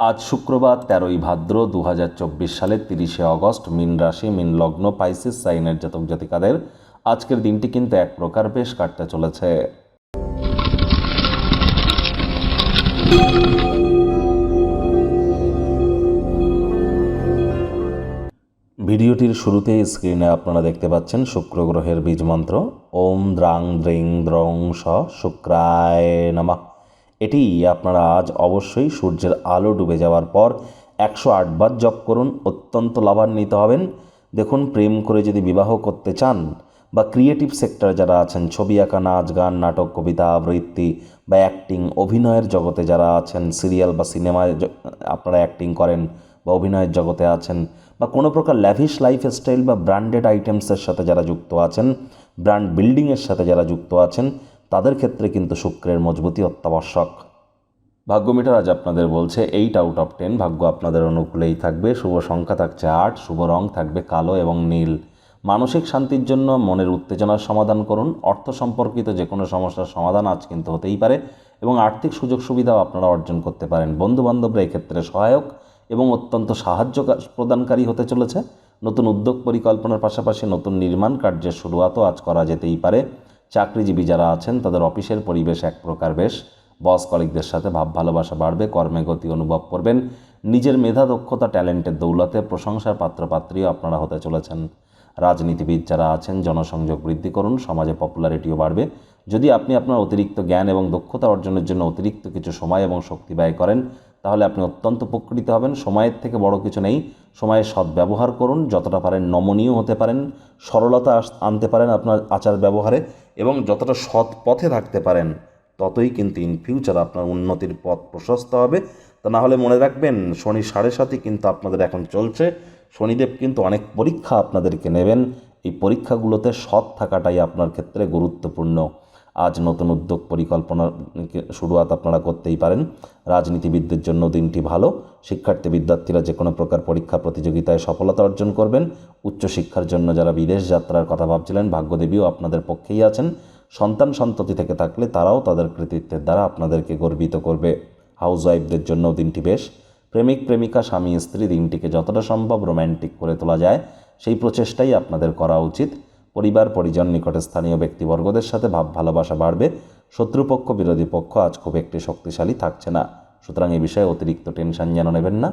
আজ শুক্রবার, তেরোই ভাদ্র দু হাজার চব্বিশ সালের তিরিশে অগস্ট, মিন রাশি, মিন লগ্ন, পাইসিস, সাইনের জাতক জাতিকাদের আজকের দিনটি কিন্তু এক প্রকার বেশ কাটতে চলেছে। ভিডিওটির শুরুতে স্ক্রিনে আপনারা দেখতে পাচ্ছেন শুক্র গ্রহের বীজ মন্ত্র। ওম দ্রাং দ্রিং দ্রং স শুক্রায় নমঃ। এটি আপনারা আজ অবশ্যই সূর্যের আলো ডুবে যাওয়ার পর একশো আটবার জপ করুন, অত্যন্ত লাভান্বিত হবেন। দেখুন, প্রেম করে যদি বিবাহ করতে চান বা ক্রিয়েটিভ সেক্টর যারা আছেন, ছবি আঁকা, নাচ, গান, নাটক, কবিতা, আবৃত্তি বা অ্যাক্টিং অভিনয়ের জগতে যারা আছেন সিরিয়াল বা সিনেমায় আপনারা অ্যাক্টিং করেন বা অভিনয়ের জগতে আছেন বা কোনো প্রকার ল্যাভিশ লাইফস্টাইল বা ব্র্যান্ডেড আইটেমসের সাথে যারা যুক্ত আছেন ব্র্যান্ড বিল্ডিংয়ের সাথে যারা যুক্ত আছেন তাদের ক্ষেত্রে কিন্তু শুক্রের মজবুতি অত্যাবশ্যক। ভাগ্য মিটার আজ আপনাদের বলছে এইট আউট অফ টেন ভাগ্য আপনাদের অনুকূলেই থাকবে। শুভ সংখ্যা থাকছে আট, শুভ রং থাকবে কালো এবং নীল। মানসিক শান্তির জন্য মনের উত্তেজনার সমাধান করুন। অর্থ সম্পর্কিত যে কোনো সমস্যার সমাধান আজ কিন্তু হতেই পারে এবং আর্থিক সুযোগ সুবিধাও আপনারা অর্জন করতে পারেন। বন্ধুবান্ধবরা এক্ষেত্রে সহায়ক এবং অত্যন্ত সাহায্য প্রদানকারী হতে চলেছে। নতুন উদ্যোগ পরিকল্পনার পাশাপাশি নতুন নির্মাণ কার্যের শুরুয়াতও আজ করা যেতেই পারে। চাকরিজীবী যারা আছেন, তাদের অফিসের পরিবেশ এক প্রকার বেশ। বস কলিকদের সাথে ভাব, ভালোবাসা বাড়বে, কর্মে গতি অনুভব করবেন। নিজের মেধা, দক্ষতা, ট্যালেন্টের দৌলতে প্রশংসার পাত্রপাত্রীও আপনারা হতে চলেছেন। রাজনীতিবিদ যারা আছেন, জনসংযোগ বৃদ্ধি করুন, সমাজে পপুলারিটিও বাড়বে। যদি আপনি আপনার অতিরিক্ত জ্ঞান এবং দক্ষতা অর্জনের জন্য অতিরিক্ত কিছু সময় এবং শক্তি ব্যয় করেন তাহলে আপনি অত্যন্ত উপকৃত হবেন। সময়ের থেকে বড় কিছু নেই। সময়ের সদ্ব্যবহার করুন, যতটা পারেন নমনীয় হতে পারেন, সরলতা আনতে পারেন আপনার আচার ব্যবহারে এবং যতটা সৎ পথে থাকতে পারেন, ততই কিন্তু ইন ফিউচার আপনার উন্নতির পথ প্রশস্ত হবে। তা না হলে মনে রাখবেন, শনি সাড়ে সাতই কিন্তু আপনাদের এখন চলছে। শনিদেব কিন্তু অনেক পরীক্ষা আপনাদেরকে নেবেন। এই পরীক্ষাগুলোতে সৎ থাকাটাই আপনার ক্ষেত্রে গুরুত্বপূর্ণ। আজ নতুন উদ্যোগ পরিকল্পনার শুরুয়াত আপনারা করতেই পারেন। রাজনীতিবিদদের জন্য দিনটি ভালো শিক্ষার্থী বিদ্যার্থীরা যে কোনো প্রকার পরীক্ষা প্রতিযোগিতায় সফলতা অর্জন করবেন। উচ্চশিক্ষার জন্য যারা বিদেশ যাত্রার কথা ভাবছিলেন, ভাগ্যদেবীও আপনাদের পক্ষেই আছেন। সন্তান সন্ততি থেকে থাকলে তারাও তাদের কৃতিত্বের দ্বারা আপনাদেরকে গর্বিত করবে। হাউস ওয়াইফদের জন্য দিনটি বেশ। প্রেমিক, প্রেমিকা, স্বামী, স্ত্রী, দিনটিকে যতটা সম্ভব রোম্যান্টিক করে তোলা যায়, সেই প্রচেষ্টাই আপনাদের করা উচিত। পরিবার, পরিজন, নিকটে স্থানীয় ব্যক্তিবর্গদের সাথে ভাব, ভালোবাসা বাড়বে। শত্রুপক্ষ, বিরোধী পক্ষ আজ খুব একটি শক্তিশালী থাকছে না। সুতরাং এ বিষয়ে অতিরিক্ত টেনশন যেন নেবেন না।